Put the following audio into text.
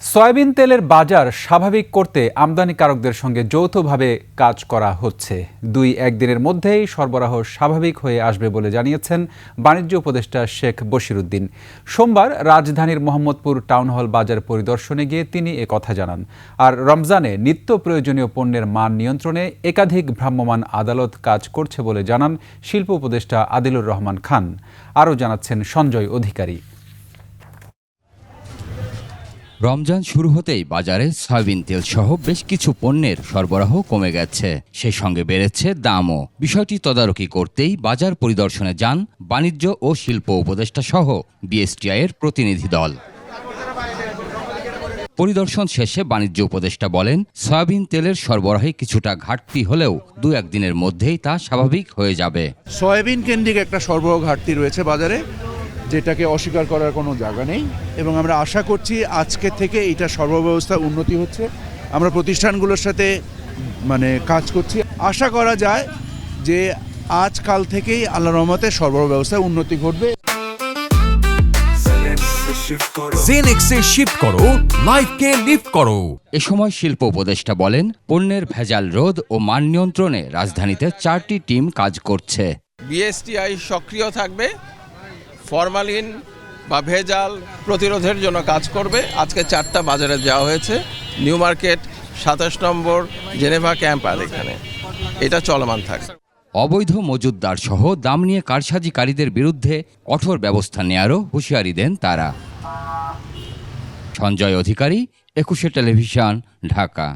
Soybean তেলের বাজার স্বাভাবিক করতে আমদানিকারকদের সঙ্গে যৌথভাবে কাজ করা হচ্ছে। দুই একদিনের মধ্যেই সরবরাহ স্বাভাবিক হয়ে আসবে বলে জানিয়েছেন বাণিজ্য উপদেষ্টা শেখ বশিরুদ্দিন। সোমবার রাজধানীর মোহাম্মদপুর টাউন হল বাজার পরিদর্শনে গিয়ে তিনি এ কথা জানান। আর রমজানে নিত্য প্রয়োজনীয় পণ্যের মান নিয়ন্ত্রণে একাধিক ভ্রাম্যমাণ আদালত কাজ করছে বলে জানান শিল্প উপদেষ্টা আদিলুর রহমান খান। আরও জানাচ্ছেন সঞ্জয় অধিকারী। রমজান শুরু হতেই বাজারে সয়াবিন তেল সহ বেশ কিছু পণ্যের সরবরাহ কমে গেছে। সেই সঙ্গে বেড়েছে দামও। বিষয়টি তদারকি করতেই বাজার পরিদর্শনে যান বাণিজ্য ও শিল্প উপদেষ্টা সহ বিএসটিআই এর প্রতিনিধি দল। পরিদর্শন শেষে বাণিজ্য উপদেষ্টা বলেন, সয়াবিন তেলের সরবরাহে কিছুটা ঘাটতি হলেও দু একদিনের মধ্যেই তা স্বাভাবিক হয়ে যাবে। সয়াবিন কেন্দ্রিক একটা সরবরাহ ঘাটতি রয়েছে বাজারে। যেটাকে অস্বীকার করার কোনো জায়গা নেই এবং আমরা আশা করছি আজকে থেকে এটা সরবরাহ ব্যবস্থা উন্নতি হচ্ছে। আমরা প্রতিষ্ঠানগুলোর সাথে মানে কাজ করছি। আশা করা যায় যে আজকাল থেকেই আল্লাহ রহমতে সরবরাহ ব্যবস্থায় উন্নতি ঘটবে। জেনেক্সে শিফট করো লাইফকে লিফট করো। এ সময় শিল্প উপদেষ্টা বলেন পণ্যের ভেজাল রোধ ও মান নিয়ন্ত্রণে রাজধানীতে চারটি টিম কাজ করছে। বিএসটিআই সক্রিয় থাকবে। ফরমালিন বা ভেজাল প্রতিরোধের জন্য কাজ করবে। আজকে চারটা বাজারে যাওয়া হয়েছে। নিউ মার্কেট, সাতাশ নম্বর, জেনেভা ক্যাম্প আর এখানে। এটা চলমান থাকবে অবৈধ মজুদদার সহ দাম নিয়ে কারসাজিকারীদের বিরুদ্ধে কঠোর ব্যবস্থা নেয়ারও হুঁশিয়ারি দেন তারা। সঞ্জয় অধিকারী, একুশে টেলিভিশন, ঢাকা।